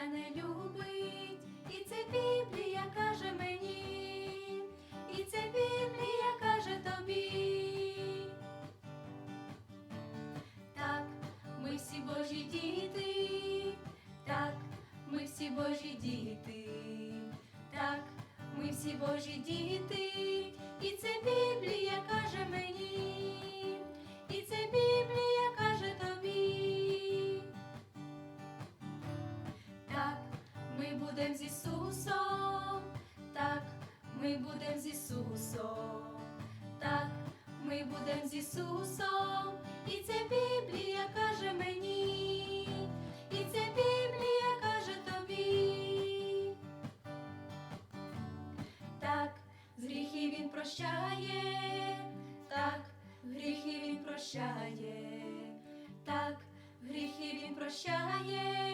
мене любить, і це Біблія каже мені, і це Біблія каже тобі. Так, ми всі Божі діти, так, ми всі Божі діти, так, ми всі Божі діти, і це Біблія каже мені, ми будемо з Ісусом, так, ми будемо з Ісусом, так, ми будемо з Ісусом, і це Біблія каже мені, і це Біблія каже тобі. Так, з гріхів він прощає, так, гріхи він прощає, так, гріхи він прощає,